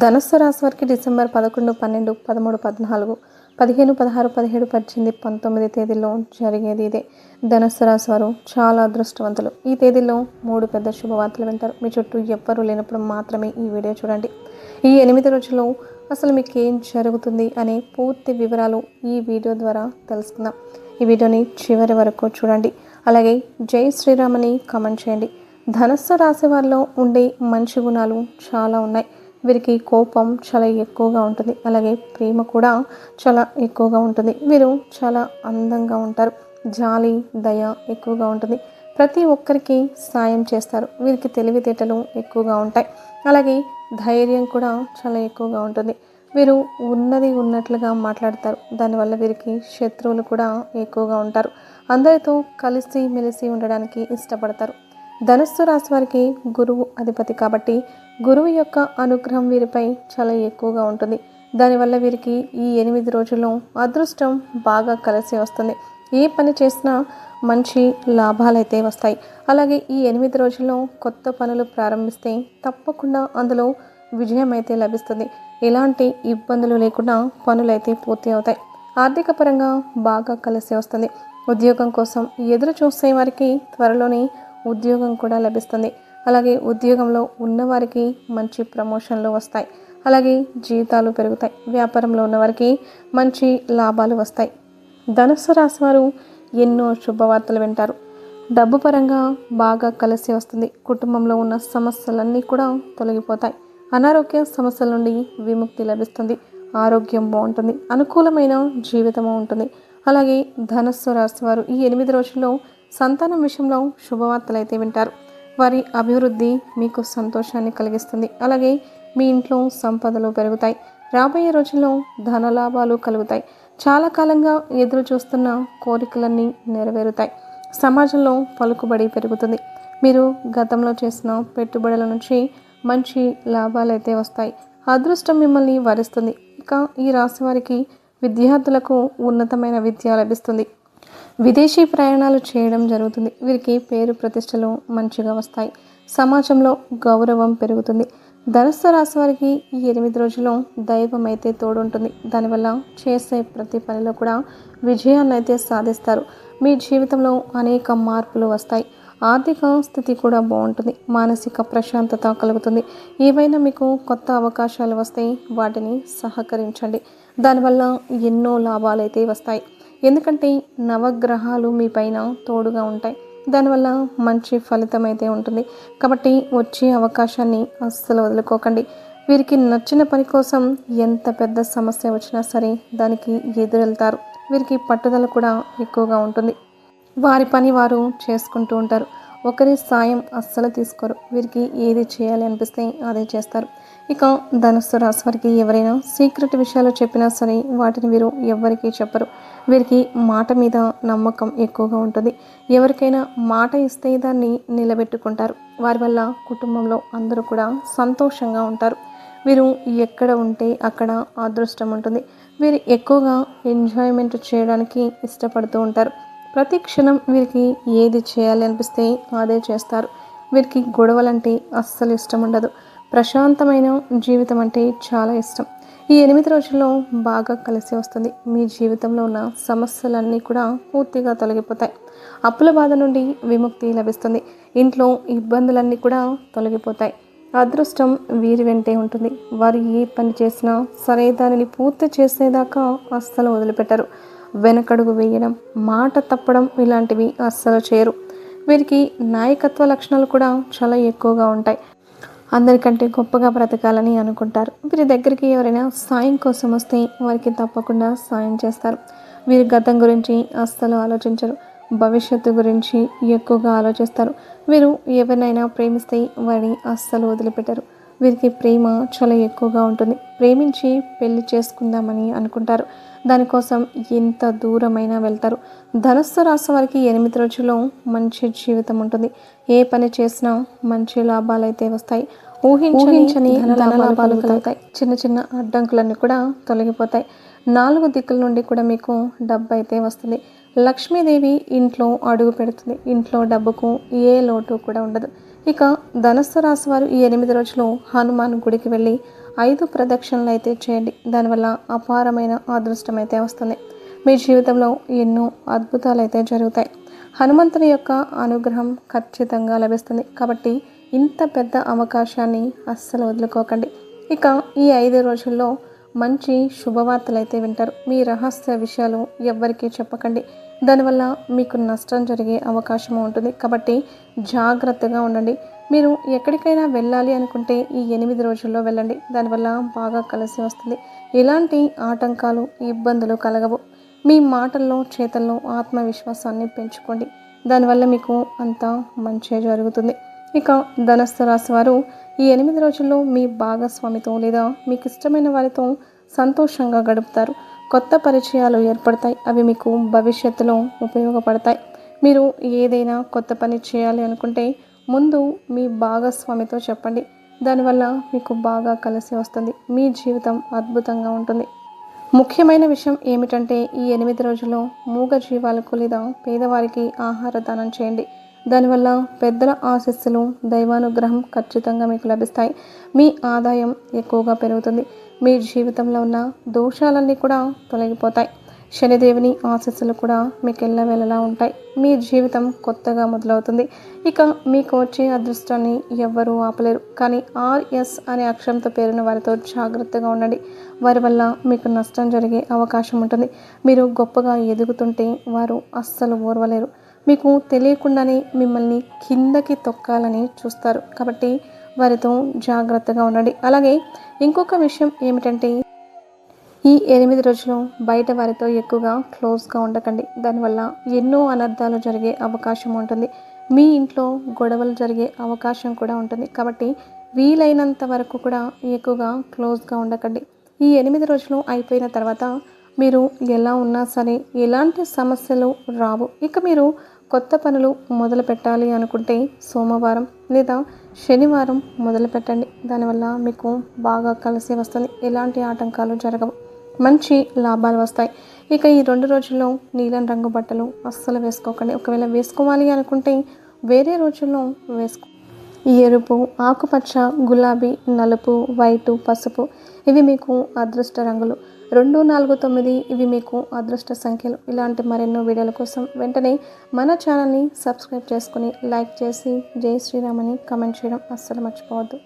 ధనుస్సు రాశి వారికి డిసెంబర్ పదకొండు పన్నెండు పదమూడు పద్నాలుగు పదిహేను పదహారు పదిహేడు పద్దెనిమిది పంతొమ్మిది తేదీల్లో జరిగేది ఇదే. ధనుస్సు రాశి వారు చాలా అదృష్టవంతులు. ఈ తేదీల్లో మూడు పెద్ద శుభవార్తలు వింటారు. మీ చుట్టూ ఎవ్వరూ లేనప్పుడు మాత్రమే ఈ వీడియో చూడండి. ఈ ఎనిమిది రోజుల్లో అసలు మీకు ఏం జరుగుతుంది అనే పూర్తి వివరాలు ఈ వీడియో ద్వారా తెలుసుకుందాం. ఈ వీడియోని చివరి వరకు చూడండి. అలాగే జై శ్రీరామని కామెంట్ చేయండి. ధనస్సు రాశి వారిలో ఉండే మంచి గుణాలు చాలా ఉన్నాయి. వీరికి కోపం చాలా ఎక్కువగా ఉంటుంది. అలాగే ప్రేమ కూడా చాలా ఎక్కువగా ఉంటుంది. వీరు చాలా అందంగా ఉంటారు. జాలి దయ ఎక్కువగా ఉంటుంది. ప్రతి ఒక్కరికి సాయం చేస్తారు. వీరికి తెలివితేటలు ఎక్కువగా ఉంటాయి. అలాగే ధైర్యం కూడా చాలా ఎక్కువగా ఉంటుంది. వీరు ఉన్నది ఉన్నట్లుగా మాట్లాడతారు. దానివల్ల వీరికి శత్రువులు కూడా ఎక్కువగా ఉంటారు. అందరితో కలిసి మెలిసి ఉండడానికి ఇష్టపడతారు. ధనుస్సు రాశి వారికి గురువు అధిపతి కాబట్టి గురువు యొక్క అనుగ్రహం వీరిపై చాలా ఎక్కువగా ఉంటుంది. దానివల్ల వీరికి ఈ ఎనిమిది రోజుల్లో అదృష్టం బాగా కలిసి వస్తుంది. ఏ పని చేసినా మంచి లాభాలైతే వస్తాయి. అలాగే ఈ ఎనిమిది రోజుల్లో కొత్త పనులు ప్రారంభిస్తే తప్పకుండా అందులో విజయం అయితే లభిస్తుంది. ఎలాంటి ఇబ్బందులు లేకుండా పనులైతే పూర్తి అవుతాయి. ఆర్థిక పరంగా బాగా కలిసి వస్తుంది. ఉద్యోగం కోసం ఎదురు చూసే వారికి త్వరలోనే ఉద్యోగం కూడా లభిస్తుంది. అలాగే ఉద్యోగంలో ఉన్నవారికి మంచి ప్రమోషన్లు వస్తాయి. అలాగే జీతాలు పెరుగుతాయి. వ్యాపారంలో ఉన్నవారికి మంచి లాభాలు వస్తాయి. ధనుస్సు రాశి వారు ఎన్నో శుభవార్తలు వింటారు. డబ్బు పరంగా బాగా కలిసి వస్తుంది. కుటుంబంలో ఉన్న సమస్యలన్నీ కూడా తొలగిపోతాయి. అనారోగ్య సమస్యల నుండి విముక్తి లభిస్తుంది. ఆరోగ్యం బాగుంటుంది. అనుకూలమైన జీవితము ఉంటుంది. అలాగే ధనస్సు రాశి వారు ఈ ఎనిమిది రోజుల్లో సంతానం విషయంలో శుభవార్తలు అయితే వింటారు. వారి అభివృద్ధి మీకు సంతోషాన్ని కలిగిస్తుంది. అలాగే మీ ఇంట్లో సంపదలు పెరుగుతాయి. రాబోయే రోజుల్లో ధన లాభాలు కలుగుతాయి. చాలా కాలంగా ఎదురు చూస్తున్న కోరికలన్నీ నెరవేరుతాయి. సమాజంలో పలుకుబడి పెరుగుతుంది. మీరు గతంలో చేసిన పెట్టుబడుల నుంచి మంచి లాభాలు అయితే వస్తాయి. అదృష్టం మిమ్మల్ని వరిస్తుంది. ఇక ఈ రాశి వారికి విద్యార్థులకు ఉన్నతమైన విద్య లభిస్తుంది. విదేశీ ప్రయాణాలు చేయడం జరుగుతుంది. వీరికి పేరు ప్రతిష్టలు మంచిగా వస్తాయి. సమాజంలో గౌరవం పెరుగుతుంది. ధనుస్సు రాశి వారికి ఈ ఎనిమిది రోజుల్లో దైవం అయితే తోడుంటుంది. దానివల్ల చేసే ప్రతి పనిలో కూడా విజయాన్ని అయితే సాధిస్తారు. మీ జీవితంలో అనేక మార్పులు వస్తాయి. ఆర్థిక స్థితి కూడా బాగుంటుంది. మానసిక ప్రశాంతత కలుగుతుంది. ఏవైనా మీకు కొత్త అవకాశాలు వస్తాయి వాటిని సహకరించండి. దానివల్ల ఎన్నో లాభాలు అయితే వస్తాయి. ఎందుకంటే నవగ్రహాలు మీ పైన తోడుగా ఉంటాయి. దానివల్ల మంచి ఫలితం అయితే ఉంటుంది. కాబట్టి వచ్చే అవకాశాన్ని అస్సలు వదులుకోకండి. వీరికి నచ్చిన పని కోసం ఎంత పెద్ద సమస్య వచ్చినా సరే దానికి ఎదురెళ్తారు. వీరికి పట్టుదల కూడా ఎక్కువగా ఉంటుంది. వారి పని వారు చేసుకుంటూ ఉంటారు. ఒకరి సాయం అస్సలు తీసుకోరు. వీరికి ఏది చేయాలి అనిపిస్తే అదే చేస్తారు. ఇక ధనుస్సు రాశి వారికి ఎవరైనా సీక్రెట్ విషయాలు చెప్పినా సరే వాటిని వీరు ఎవ్వరికీ చెప్పరు. వీరికి మాట మీద నమ్మకం ఎక్కువగా ఉంటుంది. ఎవరికైనా మాట ఇస్తే దాన్ని నిలబెట్టుకుంటారు. వారి వల్ల కుటుంబంలో అందరూ కూడా సంతోషంగా ఉంటారు. వీరు ఎక్కడ ఉంటే అక్కడ అదృష్టం ఉంటుంది. వీరు ఎక్కువగా ఎంజాయ్మెంట్ చేయడానికి ఇష్టపడుతూ ఉంటారు. ప్రతి క్షణం వీరికి ఏది చేయాలి అనిపిస్తే అదే చేస్తారు. వీరికి గొడవలంటే అస్సలు ఇష్టం ఉండదు. ప్రశాంతమైన జీవితం అంటే చాలా ఇష్టం. ఈ ఎనిమిది రోజుల్లో బాగా కలిసి వస్తుంది. మీ జీవితంలో ఉన్న సమస్యలన్నీ కూడా పూర్తిగా తొలగిపోతాయి. అప్పుల బాధ నుండి విముక్తి లభిస్తుంది. ఇంట్లో ఇబ్బందులన్నీ కూడా తొలగిపోతాయి. అదృష్టం వీరి వెంటే ఉంటుంది. వారు ఏ పని చేసినా సరే దానిని పూర్తి చేసేదాకా అస్సలు వదిలిపెట్టరు. వెనకడుగు వేయడం మాట తప్పడం ఇలాంటివి అస్సలు చేయరు. వీరికి నాయకత్వ లక్షణాలు కూడా చాలా ఎక్కువగా ఉంటాయి. అందరికంటే గొప్పగా బ్రతకాలని అనుకుంటారు. వీరి దగ్గరికి ఎవరైనా సాయం కోసం వస్తే వారికి తప్పకుండా సాయం చేస్తారు. వీరి గతం గురించి అస్సలు ఆలోచించరు. భవిష్యత్తు గురించి ఎక్కువగా ఆలోచిస్తారు. వీరు ఎవరినైనా ప్రేమిస్తే వారిని అస్సలు వదిలిపెట్టరు. వీరికి ప్రేమ చాలా ఎక్కువగా ఉంటుంది. ప్రేమించి పెళ్ళి చేసుకుందామని అనుకుంటారు. దానికోసం ఎంత దూరమైనా వెళ్తారు. ధనుస్సు రాశి వారికి ఎనిమిది రోజుల్లో మంచి జీవితం ఉంటుంది. ఏ పని చేసినా మంచి లాభాలు అయితే వస్తాయి. ఊహించని ధన లాభాలు కలుగుతాయి. చిన్న చిన్న అడ్డంకులన్నీ కూడా తొలగిపోతాయి. నాలుగు దిక్కుల నుండి కూడా మీకు డబ్బు అయితే వస్తుంది. లక్ష్మీదేవి ఇంట్లో అడుగు పెడుతుంది. ఇంట్లో డబ్బుకు ఏ లోటు కూడా ఉండదు. ఇక ధనస్సు రాశి వారు ఈ ఎనిమిది రోజులు హనుమాన్ గుడికి వెళ్ళి ఐదు ప్రదక్షిణలు అయితే చేయండి. దానివల్ల అపారమైన అదృష్టం అయితే వస్తుంది. మీ జీవితంలో ఎన్నో అద్భుతాలు అయితే జరుగుతాయి. హనుమంతుని యొక్క అనుగ్రహం ఖచ్చితంగా లభిస్తుంది. కాబట్టి ఇంత పెద్ద అవకాశాన్ని అస్సలు వదులుకోకండి. ఇక ఈ ఐదు రోజుల్లో మంచి శుభవార్తలు అయితే వింటారు. మీ రహస్య విషయాలు ఎవ్వరికీ చెప్పకండి. దానివల్ల మీకు నష్టం జరిగే అవకాశం ఉంటుంది. కాబట్టి జాగ్రత్తగా ఉండండి. మీరు ఎక్కడికైనా వెళ్ళాలి అనుకుంటే ఈ ఎనిమిది రోజుల్లో వెళ్ళండి. దానివల్ల బాగా కలిసి వస్తుంది. ఎలాంటి ఆటంకాలు ఇబ్బందులు కలగవు. మీ మాటల్లో చేతల్లో ఆత్మవిశ్వాసాన్ని పెంచుకోండి. దానివల్ల మీకు అంతా మంచి జరుగుతుంది. ఇక ధనస్సు రాశి వారు ఈ ఎనిమిది రోజుల్లో మీ భాగస్వామితో లేదా మీకు ఇష్టమైన వారితో సంతోషంగా గడుపుతారు. కొత్త పరిచయాలు ఏర్పడతాయి. అవి మీకు భవిష్యత్తులో ఉపయోగపడతాయి. మీరు ఏదైనా కొత్త పని చేయాలి అనుకుంటే ముందు మీ భాగస్వామితో చెప్పండి. దానివల్ల మీకు బాగా కలిసి వస్తుంది. మీ జీవితం అద్భుతంగా ఉంటుంది. ముఖ్యమైన విషయం ఏమిటంటే ఈ ఎనిమిది రోజుల్లో మూగ జీవాలకు లేదా పేదవారికి ఆహార దానం చేయండి. దానివల్ల పెద్దల ఆశస్సులు దైవానుగ్రహం ఖచ్చితంగా మీకు లభిస్తాయి. మీ ఆదాయం ఎక్కువగా పెరుగుతుంది. మీ జీవితంలో ఉన్న దోషాలన్నీ కూడా తొలగిపోతాయి. శనిదేవుని ఆశస్సులు కూడా మీకు ఎల్లవేళలా ఉంటాయి. మీ జీవితం కొత్తగా మొదలవుతుంది. ఇక మీకు వచ్చే అదృష్టాన్ని ఎవ్వరూ ఆపలేరు. కానీ ఆర్ఎస్ అనే అక్షరంతో పేరున్న వారితో జాగ్రత్తగా ఉండండి. వారి వల్ల మీకు నష్టం జరిగే అవకాశం ఉంటుంది. మీరు గొప్పగా ఎదుగుతుంటే వారు అస్సలు ఓర్వలేరు. మీకు తెలియకుండానే మిమ్మల్ని కిందకి తొక్కాలని చూస్తారు. కాబట్టి వారితో జాగ్రత్తగా ఉండండి. అలాగే ఇంకొక విషయం ఏమిటంటే ఈ ఎనిమిది రోజులు బయట వారితో ఎక్కువగా క్లోజ్గా ఉండకండి. దానివల్ల ఎన్నో అనర్థాలు జరిగే అవకాశం ఉంటుంది. మీ ఇంట్లో గొడవలు జరిగే అవకాశం కూడా ఉంటుంది. కాబట్టి వీలైనంత వరకు కూడా ఎక్కువగా క్లోజ్గా ఉండకండి. ఈ ఎనిమిది రోజులు అయిపోయిన తర్వాత మీరు ఎలా ఉన్నా సరే ఎలాంటి సమస్యలు రావు. ఇక మీరు కొత్త పనులు మొదలు పెట్టాలి అనుకుంటే సోమవారం లేదా శనివారం మొదలు పెట్టండి దానివల్ల మీకు బాగా కలిసి వస్తుంది. ఎలాంటి ఆటంకాలు జరగవు. మంచి లాభాలు వస్తాయి. ఇక ఈ రెండు రోజుల్లో నీలం రంగు బట్టలు అస్సలు వేసుకోకండి. ఒకవేళ వేసుకోవాలి అనుకుంటే వేరే రోజుల్లో వేసుకో. ఎరుపు ఆకుపచ్చ గులాబీ నలుపు వైటు పసుపు ఇవి మీకు అదృష్ట రంగులు. రెండు నాలుగు తొమ్మిది ఇవి మీకు అదృష్ట సంఖ్యలు. ఇలాంటి మరెన్నో వీడియోల కోసం వెంటనే మన ఛానల్ని సబ్స్క్రైబ్ చేసుకుని లైక్ చేసి జై శ్రీరామ్ అని కమెంట్ చేయడం అస్సలు మర్చిపోవద్దు.